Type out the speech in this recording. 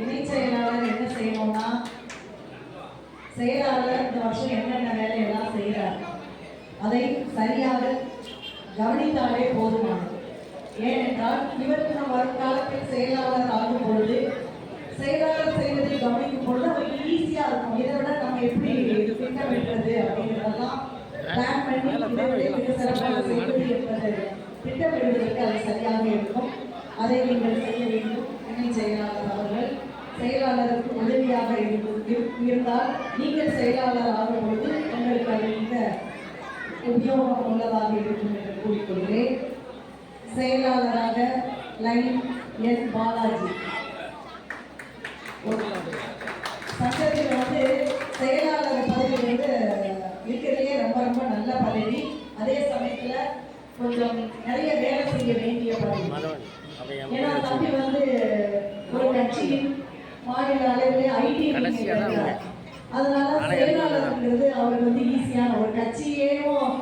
இணை செயலாளர் என்ன செய்யணும்னா செயலாளர் இந்த வருஷம் என்னென்ன வேலையெல்லாம் செய்கிறார் அதை சரியாக கவனித்தாலே போதுமானது. ஏனென்றால் இவருக்கு நம் வருங்காலத்தில் செயலாளர் ஆகும் பொழுது செயலாளர் செய்வதை கவனிக்கும் பொழுது அவருக்கு ஈஸியாக இருக்கும். இதை விட நம்ம எப்படி திட்டமிடுறது அப்படிங்கிறதெல்லாம் திட்டமிடுவதற்கு அது சரியாக இருக்கும் அதை நீங்கள் செய்ய வேண்டும் இணை செயலாளர் அவர்கள் செயலாளருக்கு உதவியாக இருந்தால் நீங்கள் செயலாளர் ஆகும் பொழுது உங்களுக்கு அது மிக உத்தியோகம் உள்ளதாக இருக்கும் என்று கூறிக்கொள்கிறேன். செயலாளராக லைன் எஸ் பாலாஜி சங்கத்தில் வந்து செயலாளர் பதவி வந்து இருக்கிறதுலே ரொம்ப ரொம்ப நல்ல பதவி. அதே சமயத்துல கொஞ்சம் நிறைய வேலை செய்ய வேண்டிய பதவி. ஏன்னா தம்பி வந்து ஒரு கட்சியின் மாநில அளவிலே ஐடி அதனால செயலாளர்ங்கிறது அவருக்கு வந்து ஈஸியான ஒரு கட்சியேவும்